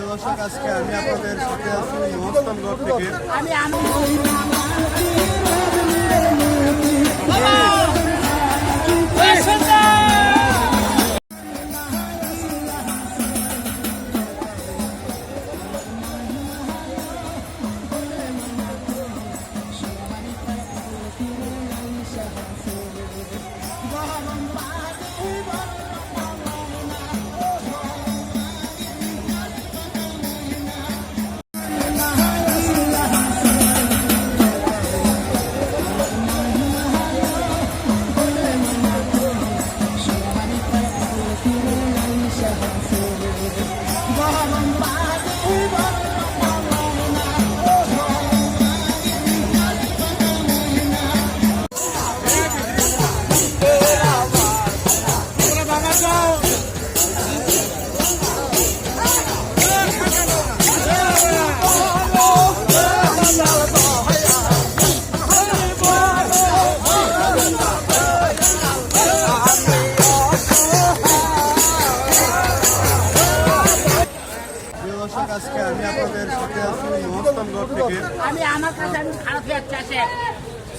দর্শক আজকে আমি আপনাদের সাথে আছি মহস্তানগড় থেকে। আমি আমি প্রিয়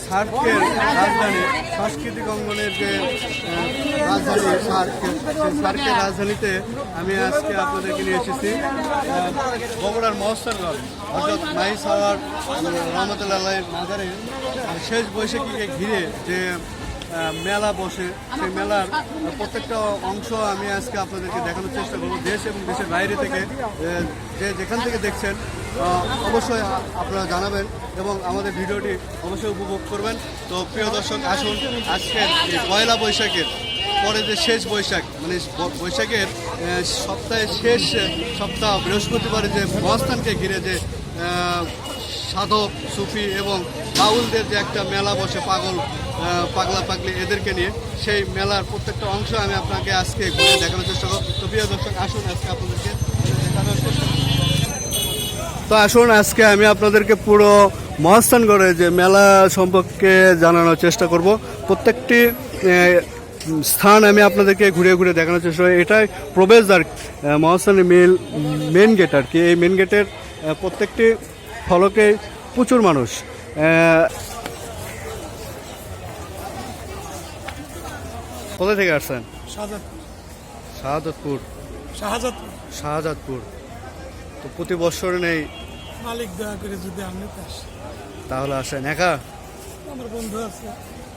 সার্কের রাজধানী সাংস্কৃতিক অঙ্গনের যে রাজধানী সার্ক সেই সার্কের রাজধানীতে আমি আজকে আপনাদেরকে নিয়ে এসেছি। বগুড়ার মহস্তানগড় অর্থাৎ মাই সাওয়ার রহমতুল্লাহ মাজারে শেষ বৈশাখীকে ঘিরে যে মেলা বসে সেই মেলার প্রত্যেকটা অংশ আমি আজকে আপনাদেরকে দেখানোর চেষ্টা করব। দেশ এবং দেশের বাইরে থেকে যে যেখান থেকে দেখছেন অবশ্যই আপনারা জানাবেন এবং আমাদের ভিডিওটি অবশ্যই উপভোগ করবেন তো প্রিয় দর্শক, আসুন আজকের পয়লা বৈশাখের, পরে যে শেষ বৈশাখ মানে বৈশাখের সপ্তাহের শেষ সপ্তাহ বৃহস্পতিবারে যে মহাস্থানকে ঘিরে যে সাধক, সুফি এবং বাউলদের যে একটা মেলা বসে পাগল পাগলা পাগলি এদেরকে নিয়ে, সেই মেলার প্রত্যেকটা অংশ আমি আপনাকে আজকে ঘুরে দেখানোর চেষ্টা করব তো প্রিয় দর্শক, আসুন আজকে আপনাদেরকে। তো আসুন আজকে আমি আপনাদেরকে পুরো মহাস্থানগড়ে যে মেলা সম্পর্কে জানানোর চেষ্টা করব। প্রত্যেকটি স্থান আমি আপনাদেরকে ঘুরে ঘুরে দেখানোর চেষ্টা করি এটাই প্রবেশদ্বার আহ, মহাস্থানের মেল মেন গেট আর কি। এই মেন গেটের প্রত্যেকটি ফলকে প্রচুর মানুষ আহ, কোথা থেকে আসছেন? শাহজাদপুর। শাহাদতপুর শাহজাদপুর। শাহজাদপুর। তো প্রতি বছর নেই। মালিক দয়া করে যদি আপনি তাহলে আসেন। একা? আমার বন্ধু আছে।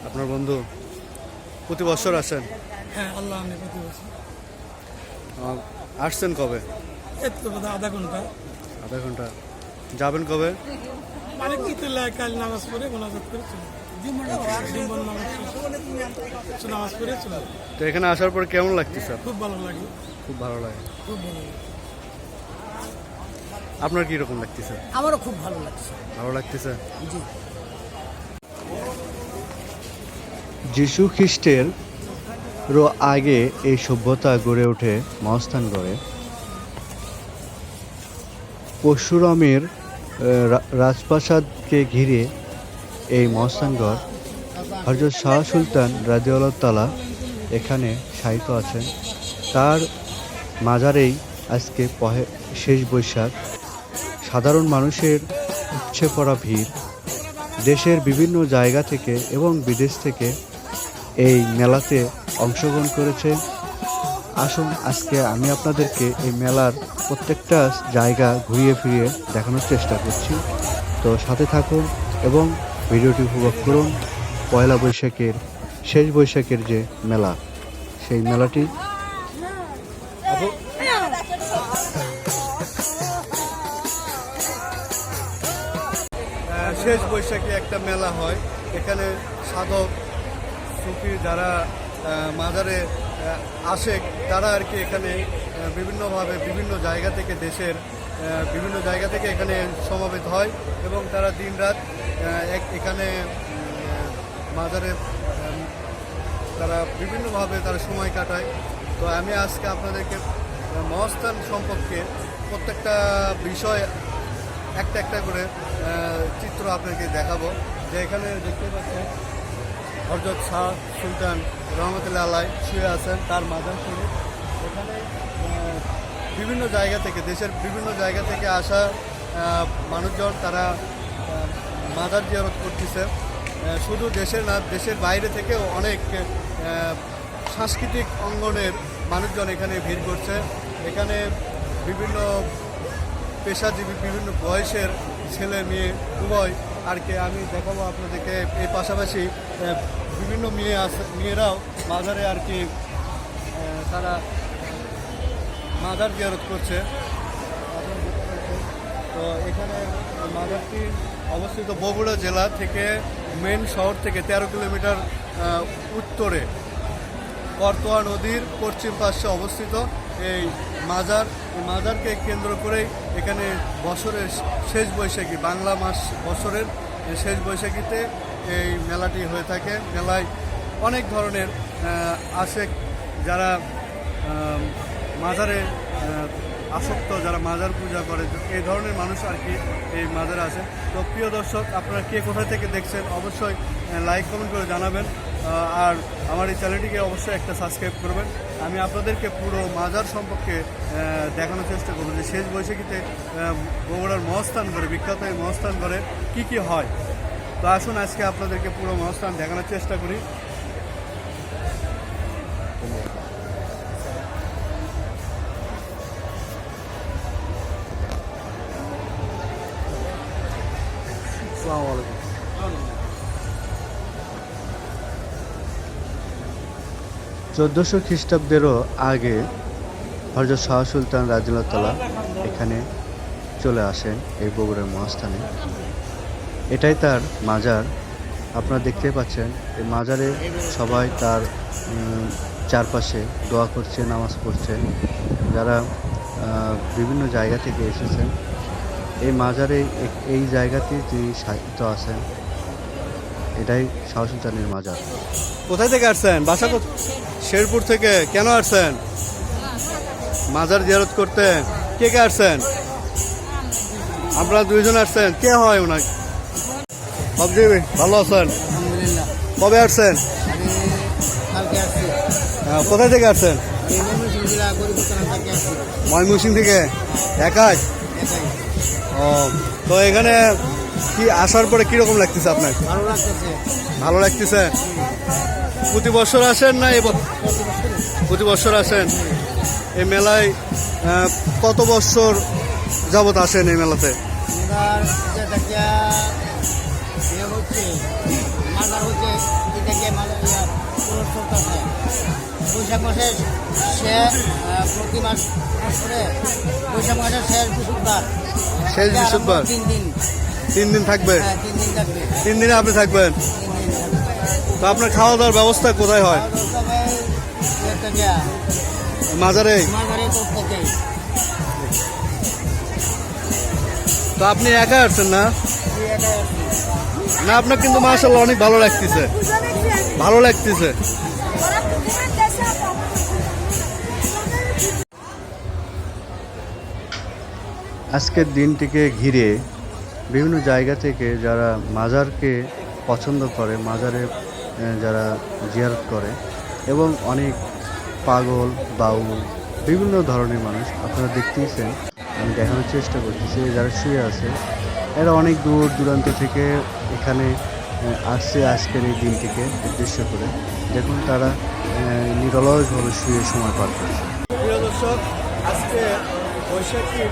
আপনার বন্ধু? প্রতি বছর আসেন? হ্যাঁ আল্লাহ আমি প্রতি বছর। আসছেন কবে? এর তো বোধহয় আধা ঘণ্টা। আধা ঘণ্টা। যাবেন কবে? মালিক কি তুলে কাল নামাজ পড়ে মোনাজাত করে চলে। নামাজ শেষে নামাজ পড়ে চলে তো এখানে আসার পর কেমন লাগতেছে? আপনার? খুব ভালো লাগে। খুব ভালো লাগে। খুব ভালো লাগে। আপনার কি রকম লাগতেছে? আমারও খুব ভালো লাগছে। ভালো লাগতেছে? জি। যিশু খ্রিস্টের রো আগে এই সভ্যতা গড়ে ওঠে মহাস্থানগড়ে পরশুরামের আহ, রা- রাজপ্রাসাদকে ঘিরে এই মহাস্থানগড় হজরত শাহ সুলতান রাজিউল্লাহ তালা এখানে শায়িত আছেন। তার মাজারেই আজকে পহে শেষ বৈশাখ। সাধারণ মানুষের উপচে পড়া ভিড়, দেশের বিভিন্ন জায়গা থেকে এবং বিদেশ থেকে এই মেলাতে অংশগ্রহণ করেছে। আসুন, আজকে আমি আপনাদেরকে এই মেলার প্রত্যেকটা জায়গা ঘুরিয়ে ফিরিয়ে দেখানোর চেষ্টা করছি। তো সাথে থাকুন এবং ভিডিওটি উপভোগ করুন। পয়লা বৈশাখের শেষ বৈশাখের যে মেলা, সেই মেলাটি শেষ বৈশাখী একটা মেলা হয়। এখানে সাধক সুফি যারা মাজারে আসে তারা আর কি এখানে বিভিন্নভাবে বিভিন্ন জায়গা থেকে দেশের বিভিন্ন জায়গা থেকে এখানে সমাবেত হয় এবং তারা দিনরাত আহ, এক- এখানে মাজারে তারা বিভিন্নভাবে তারা সময় কাটায়। তো আমি আজকে আপনাদেরকে মহাস্থান সম্পর্কে প্রত্যেকটা বিষয় একটা একটা করে চিত্র আপনাকে দেখাবো, যে এখানে দেখতে পাচ্ছেন হরজত শাহ সুলতান রহমতুল্লাহ আলাই শুয়ে আছেন তার মাজার শরীফ এখানে বিভিন্ন জায়গা থেকে, দেশের বিভিন্ন জায়গা থেকে আসা মানুষজন তারা মাদার জিয়ারত করতেছে। শুধু দেশের না, দেশের বাইরে থেকেও অনেক সাংস্কৃতিক অঙ্গনের মানুষজন এখানে ভিড় করছে। এখানে বিভিন্ন পেশাজীবী, বিভিন্ন বয়সের ছেলে, মেয়ে, উভয়। আর কি আমি দেখাবো আপনাদেরকে। এর পাশাপাশি বিভিন্ন মেয়ে আছে, মেয়েরাও মাজারে আর কি তারা মাজার জিয়ারত করছে। তো এখানে মাজারটি অবস্থিত বগুড়া জেলা থেকে মেন শহর থেকে তেরো কিলোমিটার উত্তরে। করতোয়া নদীর পশ্চিম পাশে অবস্থিত। এই মাজার মাজারকে কেন্দ্র করেই এখানে বছরের শেষ বৈশাখী, বাংলা মাস বছরের শেষ বৈশাখীতে এই মেলাটি হয়ে থাকে। মেলায় অনেক ধরনের আসে যারা মাজারে আসক্ত, যারা মাজার পূজা করে, এই ধরনের মানুষ আর কি এই মাজারে আসে তো প্রিয় দর্শক, আপনারা কে কোথা থেকে দেখছেন, অবশ্যই লাইক কমেন্ট করে জানাবেন। আর আমার এই চ্যানেলটিকে অবশ্যই একটা সাবস্ক্রাইব করবেন। আমি আপনাদেরকে পুরো মাজার সম্পর্কে দেখানোর চেষ্টা করব যে শেষ বৈশাখীতে বগুড়ার মহস্থান করে বিখ্যাত এই মহস্থান করে কি কি হয়। তো আসুন, আজকে আপনাদেরকে পুরো মহস্থান দেখানোর চেষ্টা করি। আসসালামু আলাইকুম। চোদ্দোশো খ্রিস্টাব্দেরও আগে হরজত শাহ সুলতান রাজিউল্লাহ এখানে চলে আসেন এই বগুড়ার মহাস্থানে। এটাই তার মাজার। আপনারা দেখতে পাচ্ছেন, এই মাজারে সবাই তার চারপাশে দোয়া করছে, নামাজ পড়ছে। যারা বিভিন্ন জায়গা থেকে এসেছেন, এই মাজারে এই জায়গাতে যিনি সাহিত্য আছেন। এটাই শাহ সুলতানের মাজার। কোথায় থেকে আসছেন? বাসা কোথ- শেরপুর থেকে কেন আসছেন? মাজার জিয়ারত করতে কে কে আসছেন? আপনারা দুইজন আসছেন কে হয় ওনার সবজি ভালো আছেন? কবে আসছেন? আহ, কোথায় থেকে আসছেন? ময়মনসিং থেকে? একাই? ও তো এখানে কি আসার পরে কীরকম লাগতেছে আপনার? ভালো লাগতেছে। ভালো লাগতেছে? প্রতি বছর আসেন না এবার প্রতি বছর আসেন এই মেলায় কত বছর যাবত আসেন এই মেলাতে? বৈশাখ মাসের প্রতি মাস মাস করে বৈশাখ মাসের শেষ বৃহস্পতিবার। শেষ বৃহস্পতিবার? তিন দিন। তিন দিন থাকবে? হ্যাঁ তিন দিন আপনি থাকবেন? তো আপনার খাওয়া দাওয়ার ব্যবস্থা কোথায় হয়? মাজারে? তো আপনি একা আসছেন না। না আপনার কিন্তু মাসাল্লাহ অনেক ভালো লাগতেছে। ভালো লাগতেছে। আজকের দিনটিকে ঘিরে বিভিন্ন জায়গা থেকে যারা মাজারকে পছন্দ করে মাজারে যারা জিয়ারত করে এবং অনেক পাগল, বাউল, বিভিন্ন ধরনের মানুষ আপনারা দেখতেইছেন। আমি দেখানোর চেষ্টা করতেছি যারা শুয়ে আছে, এরা অনেক দূর দূরান্ত থেকে এখানে আসছে আজকের এই দিনটিকে উদ্দেশ্য করে। দেখুন তারা নিরলসভাবে শুয়ে সময় পার করছে। আজকে বৈশাখীর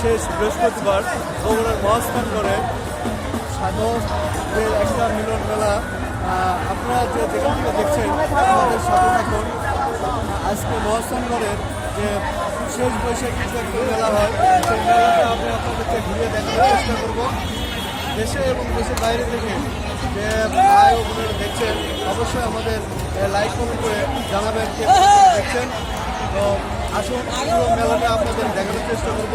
শেষ বৃহস্পতিবার বগুড়ার মহাস্থান করে সাধকদের একটা মিলন মেলা আপনারা যে যেখান থেকে দেখছেন আমাদের সাথে থাকুন। আজকে মহাস্থানগড়ের যে শেষ বৈশাখী যে মেলা হয়, সেই মেলাটা আমি আপনাদেরকে ঘুরিয়ে দেখার চেষ্টা করব। দেশে এবং দেশের বাইরে থেকে যে ভাই দেখছেন, অবশ্যই আমাদের লাইক কমেন্ট করে জানাবেন দেখছেন। তো আসুন মেলাটা আপনাদের দেখানোর চেষ্টা করব।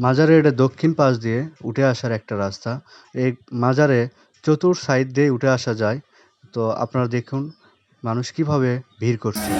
মাজারের দক্ষিণ পাশ দিয়ে উঠে আসার একটা রাস্তা। এই মাজারে চতুর সাইড দিয়ে উঠে আসা যায়। তো আপনারা দেখুন মানুষ কীভাবে ভিড় করছে।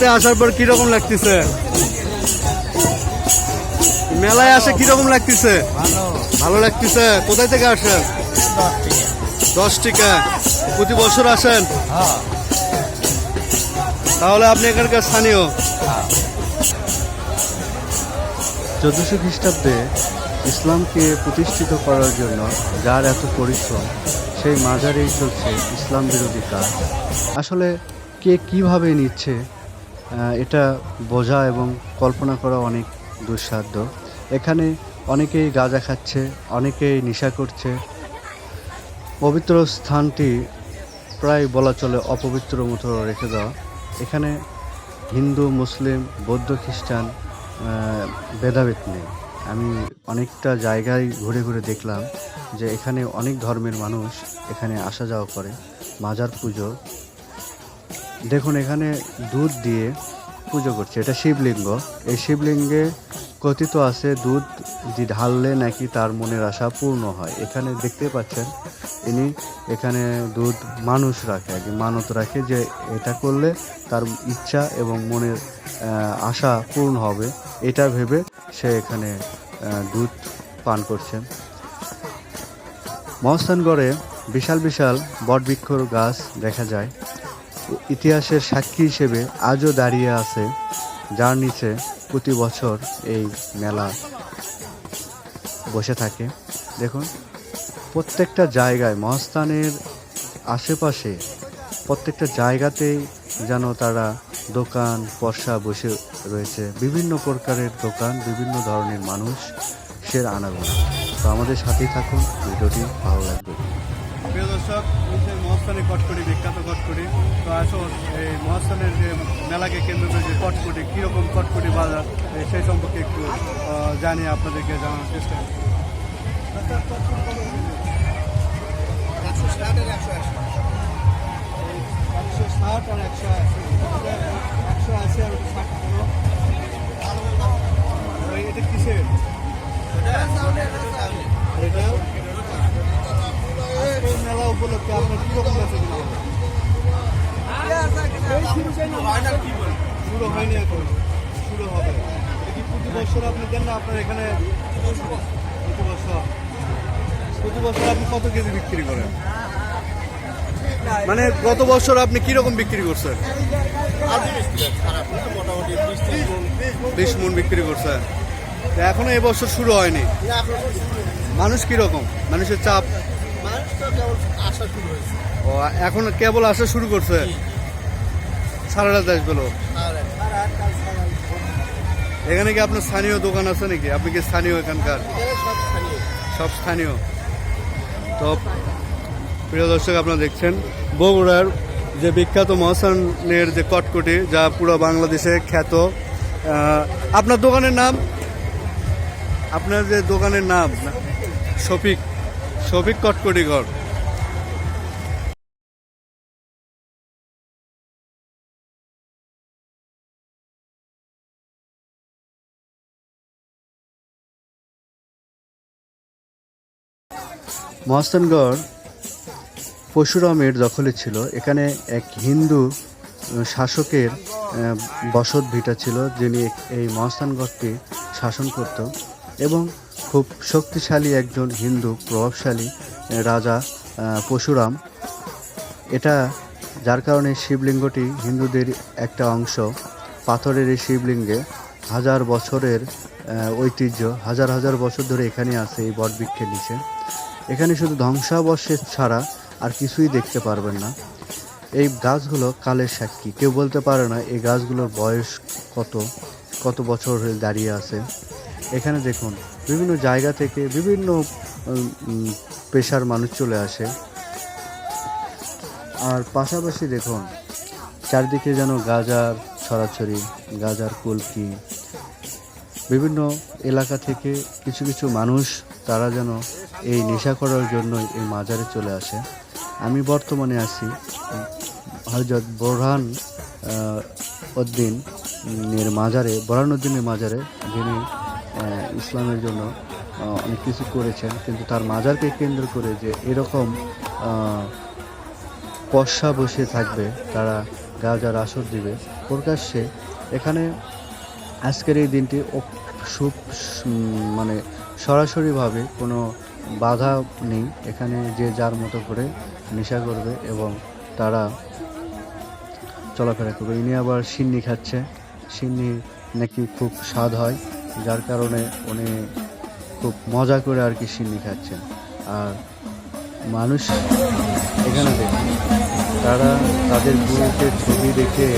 মেলাতে আসার পর কীরকম লাগতেছে? মেলায় আসে কীরকম লাগতেছে? ভালো। লাগতেছে? কোথায় থেকে আসেন? দশ টিকা। প্রতি বছর আসেন? তাহলে আপনি এখানকার স্থানীয়। চোদ্দশো খ্রিস্টাব্দে ইসলামকে প্রতিষ্ঠিত করার জন্য যার এত পরিশ্রম সেই মাজারেই চলছে ইসলাম বিরোধী কাজ। আসলে কে কীভাবে নিচ্ছে এটা বোঝা এবং কল্পনা করা অনেক দুঃসাধ্য। এখানে অনেকেই গাঁজা খাচ্ছে, অনেকেই নেশা করছে। পবিত্র স্থানটি প্রায় বলা চলে অপবিত্র মতো রেখে দেওয়া। এখানে হিন্দু, মুসলিম, বৌদ্ধ খ্রিস্টান ভেদাভেদ নেই। আমি অনেকটা জায়গায় ঘুরে ঘুরে দেখলাম যে এখানে অনেক ধর্মের মানুষ এখানে আসা যাওয়া করে, মাজার পুজো দেখুন, এখানে দুধ দিয়ে পুজো করছে। এটা শিবলিঙ্গ। এই শিবলিঙ্গে কথিত আছে, দুধ যে ঢাললে নাকি তার মনের আশা পূর্ণ হয়। এখানে দেখতে পাচ্ছেন, ইনি এখানে দুধ মানুষ রাখে আর কি মানত রাখে যে এটা করলে তার ইচ্ছা এবং মনের আশা পূর্ণ হবে। এটা ভেবে সে এখানে দুধ পান করছেন। মহস্থানগড়ে বিশাল বিশাল বটবৃক্ষর গাছ দেখা যায়। ইতিহাসের সাক্ষী হিসেবে আজও দাঁড়িয়ে আছে যার নিচে প্রতি বছর এই মেলা বসে থাকে। দেখুন, প্রত্যেকটা জায়গায়, মহাস্থানের আশেপাশে প্রত্যেকটা জায়গাতেই যেন তারা দোকান পর্সা বসে রয়েছে। বিভিন্ন প্রকারের দোকান, বিভিন্ন ধরনের মানুষ সের আনাগোনা। তো আমাদের সাথেই থাকুন, ভিডিওটি ভালো লাগবে। প্রিয় দর্শক এই কটকটি বিখ্যাত কটকটি। তো আসুন এই মহাস্থানের যে মেলাকে কেন্দ্র করে যে কটকটি কীরকম কটকটি বাজার সেই সম্পর্কে একটু জানিয়ে আপনাদেরকে জানানোর চেষ্টা করি। একশো ষাট আর একশো আশি। একশো আশি আর ষাট এটা কিসের? এটা মেলা উপলক্ষে আপনার শুরু হয়নি এখন প্রতি বছর আপনার এখানে প্রতি বছর আপনি কত কেজি বিক্রি করেন মানে গত বছর আপনি কীরকম বিক্রি করছেন? বিশ মন বিক্রি করছেন এখনও এবছর শুরু হয়নি। মানুষ কীরকম? মানুষের চাপ ও এখন কেবল আসা শুরু করছে? সাড়ে রাত লোক। এখানে কি আপনার স্থানীয় দোকান আছে নাকি? আপনি কি স্থানীয় এখানকার? সব স্থানীয়। তো প্রিয় দর্শক আপনারা দেখছেন বগুড়ার যে বিখ্যাত মহসানের যে কটকটি যা পুরো বাংলাদেশে খ্যাত আপনার দোকানের নাম? আপনার যে দোকানের নাম শফিক শফিক কটকটি ঘর মহস্তানগড় পরশুরামের দখলে ছিল। এখানে এক হিন্দু শাসকের বসত ভিটা ছিল, যিনি এই মহস্তানগড়টি শাসন করত। এবং খুব শক্তিশালী একজন হিন্দু, প্রভাবশালী রাজা পরশুরাম। এটা, যার কারণে শিবলিঙ্গটি হিন্দুদের একটা অংশ। পাথরের এই শিবলিঙ্গে হাজার বছরের ঐতিহ্য, হাজার হাজার বছর ধরে এখানে আছে এই বটবৃক্ষের নিচে। এখানে শুধু ধ্বংসাবশেষ ছাড়া আর কিছুই দেখতে পারবেন না। এই গাছগুলো কালের সাক্ষী। কেউ বলতে পারে না, এই গাছগুলোর বয়স কত কত বছর হয়ে দাঁড়িয়ে আছে। এখানে দেখুন বিভিন্ন জায়গা থেকে বিভিন্ন পেশার মানুষ চলে আসে। আর পাশাপাশি দেখুন চারদিকে যেন গাজার ছড়াছড়ি গাজার কুলকি। বিভিন্ন এলাকা থেকে কিছু কিছু মানুষ তারা যেন এই নেশা করার জন্যই এই মাজারে চলে আসে। আমি বর্তমানে আছি হজরত বোরহান আহ, উদ্দিন এর মাজারে বোরহান উদ্দিনের মাজারে যিনি ইসলামের জন্য অনেক কিছু করেছেন, কিন্তু তার মাজারকে কেন্দ্র করে যে এরকম পশা বসে থাকবে, তারা গাজার আসর দিবে, প্রকাশ্যে এখানে আজকের এই দিনটি সুপ মানে সরাসরিভাবে কোনো বাধা নেই। এখানে যে যার মতো করে নেশা করবে এবং তারা চলাফেরা করবে। ইনি আবার সিন্নি খাচ্ছে। সিন্নি নাকি খুব স্বাদ হয়। যার কারণে উনি খুব মজা করে আর কি সিন্নি খাচ্ছেন। আর মানুষ এখানে দেখুন, তারা তাদের গুরুকে ছবি দেখে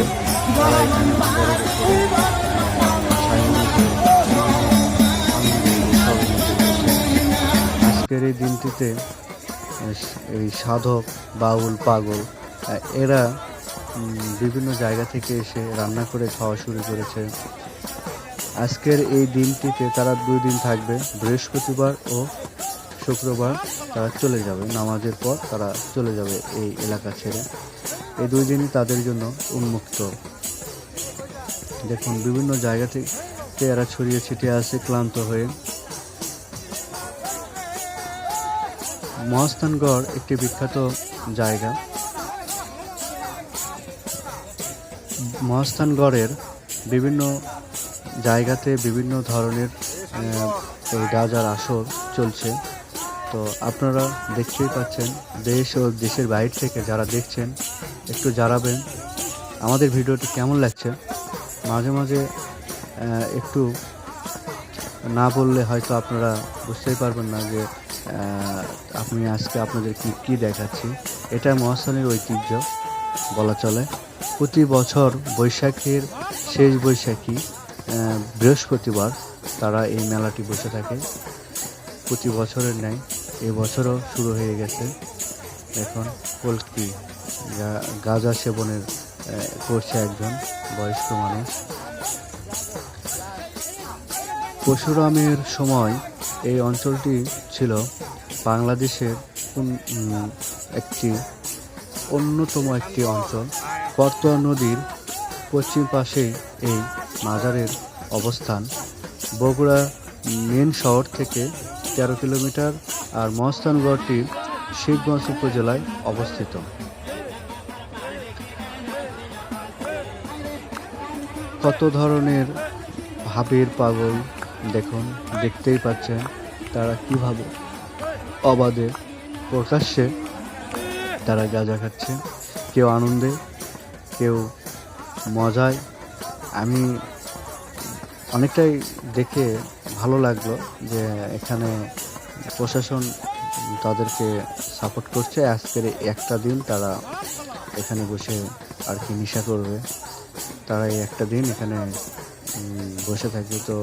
আজকের এই দিনটিতে এই সাধক, বাউল, পাগল এরা বিভিন্ন জায়গা থেকে এসে রান্না করে, খাওয়া শুরু করেছে। আজকের এই দিনটিতে তারা দুই দিন থাকবে, বৃহস্পতিবার ও শুক্রবার তারা চলে যাবে। নামাজের পর তারা চলে যাবে এই এলাকা ছেড়ে। এই দুই দিনই তাদের জন্য উন্মুক্ত। দেখুন, বিভিন্ন জায়গা থেকে এরা ছড়িয়ে ছিটিয়ে আসে, ক্লান্ত হয়ে। মহাস্থানগড় একটি বিখ্যাত জায়গা। মহাস্থানগড়ের বিভিন্ন জায়গাতে বিভিন্ন ধরনের এই রাজার আসর চলছে। তো আপনারা দেখতেই পাচ্ছেন, দেশ ও দেশের বাইরে থেকে যারা দেখছেন, একটু জানাবেন, আমাদের ভিডিওটি কেমন লাগছে? মাঝে মাঝে একটু না বললে হয়তো আপনারা বুঝতেই পারবেন না যে আমি আজকে আপনাদের কী কী দেখাচ্ছি। এটা মহাস্থানের ঐতিহ্য, বলা চলে। প্রতি বছর বৈশাখের শেষ বৈশাখী বৃহস্পতিবার তারা এই মেলাটি বসে থাকে। প্রতি বছরের ন্যায় এবছরও শুরু হয়ে গেছে এখন কলকি গা- গাঁজা সেবনের করছে একজন বয়স্ক মানুষ। পরশুরামের সময় এই অঞ্চলটি ছিল বাংলাদেশের একটি অন্যতম একটি অঞ্চল। করতোয়া নদীর পশ্চিম পাশে এই মাজারের অবস্থান। বগুড়া মেন শহর থেকে তেরো কিলোমিটার আর মহস্থানগড়টি শিবগঞ্জ উপজেলায় অবস্থিত। কত ধরনের ভাবের পাগল দেখুন, দেখতেই পাচ্ছেন তারা কীভাবে অবাধে প্রকাশ্যে তারা গাঁজা খাচ্ছে। কেউ আনন্দে, কেউ মজায় আমি অনেকটাই দেখে ভালো লাগল যে এখানে প্রশাসন তাদেরকে সাপোর্ট করছে। আজকের একটা দিন তারা এখানে বসে আর কি নেশা করবে। তারা এই একটা দিন এখানে বসে থাকবে। তো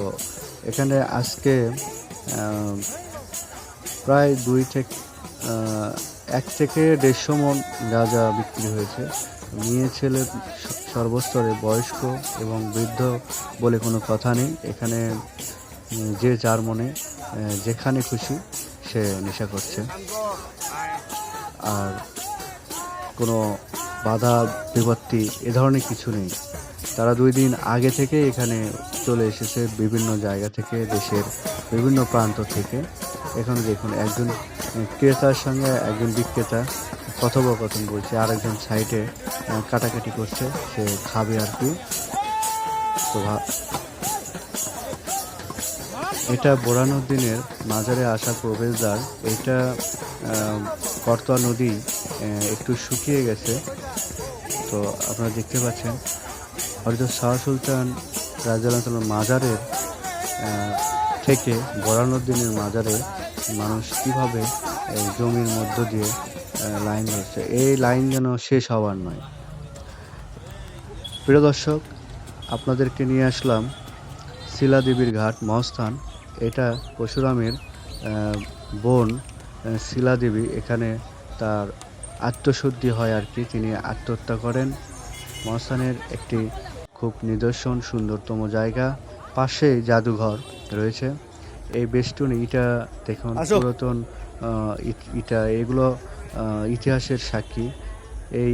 এখানে আজকে প্রায় দুই থেকে এক থেকে দেড়শো মন গাঁজা বিক্রি হয়েছে। মেয়ে ছেলে সর্বস্তরে বয়স্ক এবং বৃদ্ধ বলে কোনো কথা নেই। এখানে যে যার মনে যেখানে খুশি সে নেশা করছে। আর কোনো বাধা, বিপত্তি এ ধরনের কিছু নেই। তারা দুই দিন আগে থেকে এখানে চলে এসেছে বিভিন্ন জায়গা থেকে, দেশের বিভিন্ন প্রান্ত থেকে। এখানে দেখুন, একজন ক্রেতার সঙ্গে একজন বিক্রেতা কথোপকথন বলছে, আরেকজন সাইডে কাটাকাটি করছে, সে খাবে আর কি। তো এটা বোরানুদ্দিনের মাজারে আসা প্রবেশদ্বার, এটা করতোয়া নদী একটু শুকিয়ে গেছে। তো আপনারা দেখতে পাচ্ছেন হয়তো শাহ সুলতান রাজাল মাজারের থেকে বোরানুদ্দিনের মাজারে মানুষ কীভাবে জমির মধ্য দিয়ে লাইন ধরছে এই লাইন যেন শেষ হওয়ার নয়। প্রিয় দর্শক আপনাদেরকে নিয়ে আসলাম শিলাদেবীর ঘাট মহস্থান। এটা পরশুরামের বোন শিলাদেবী এখানে তার আত্মশুদ্ধি হয় আর কি। তিনি আত্মহত্যা করেন। মহস্থানের একটি খুব নিদর্শন সুন্দরতম জায়গা। পাশেই জাদুঘর রয়েছে। এই বেষ্টনী ইটা দেখুন পুরাতন ইটা। এগুলো ইতিহাসের সাক্ষী। এই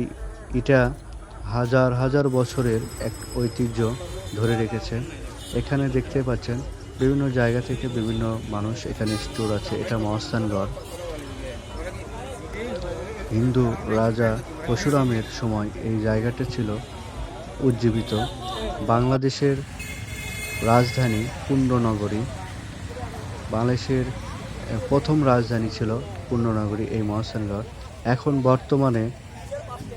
ইটা হাজার হাজার বছরের এক ঐতিহ্য ধরে রেখেছে। এখানে দেখতে পাচ্ছেন বিভিন্ন জায়গা থেকে বিভিন্ন মানুষ এখানে স্টোর আছে। এটা মহস্থানগড় হিন্দু রাজা পরশুরামের সময় এই জায়গাটা ছিল উজ্জীবিত। বাংলাদেশের রাজধানী পুণ্যনগরী বাংলাদেশের প্রথম রাজধানী ছিল পুণ্যনগরী এই মহাস্থানগড় এখন বর্তমানে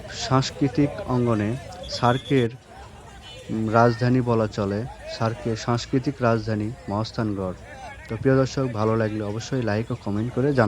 সাংস্কৃতিক অঙ্গনে সার্কের রাজধানী বলা চলে, সার্কের সাংস্কৃতিক রাজধানী মহাস্থানগড় তো প্রিয় দর্শক, ভালো লাগলে অবশ্যই লাইক ও কমেন্ট করে জানান